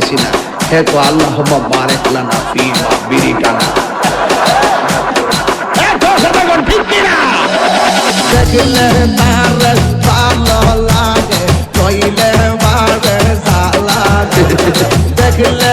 না। হে কো আল্লাহ বারেক লানা ফি মা বিরি টানা দেখলে তার ভালো লাগে কইলে বারে জালা দেখলে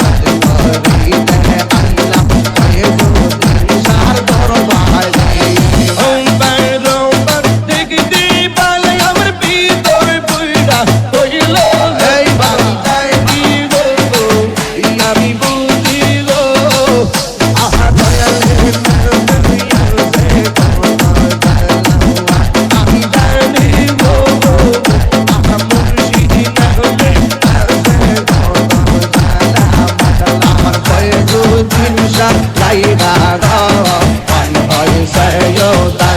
Bye. Jinja, Jai Dada, Pan Hai Sayo